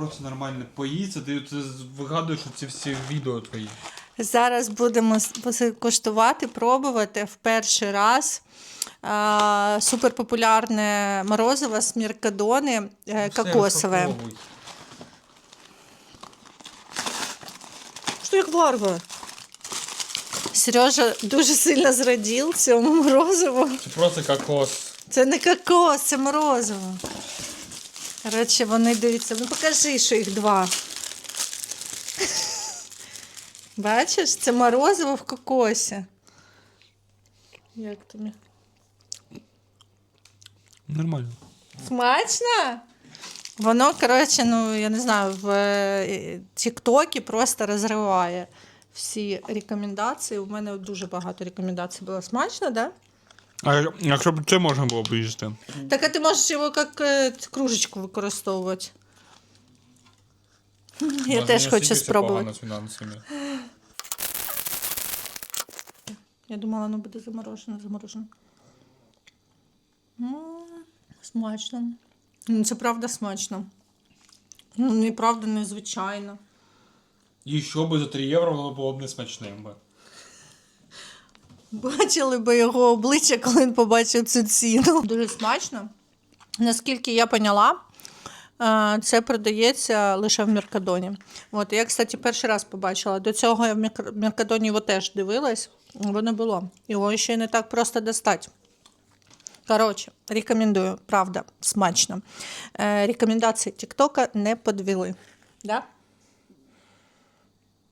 просто нормально поїсти, ти це вигадуєш ці всі відео твої. Зараз будемо поси- пробувати в перший раз. А, суперпопулярне морозиво з міркадони е, кокосове. розпаковуй. Що як варвар? Сережа дуже сильно зрадів цьому морозиву. Це просто кокос. Це не кокос, це морозиво. Коротше, вони дивіться, ну покажи, що їх два. Бачиш, це морозиво в кокосі. Як тобі? Нормально. Смачно? Воно, коротше, ну, я не знаю, в е, Тіктокі просто розриває всі рекомендації. У мене дуже багато рекомендацій було смачно, да? А якщо б це можна було б їсти? Так а ти можеш його як е, кружечку використовувати. Я теж хочу спробувати. Я думала, воно буде заморожене, заморожене. Смачно. Ну, Це правда смачно. Ну, неправда, незвичайно. І що би за 3 євро воно було б не смачним би. Бачили би його обличчя, коли він побачив цю ціну. Дуже смачно. Наскільки я поняла, е, це продається лише в Меркадоні. От, я, кстати, перший раз побачила. До цього я в Меркадоні його теж дивилась, його не було. Його ще не так просто достати. Коротше, рекомендую, правда, смачно. Е, рекомендації Тіктока не подвели. Да?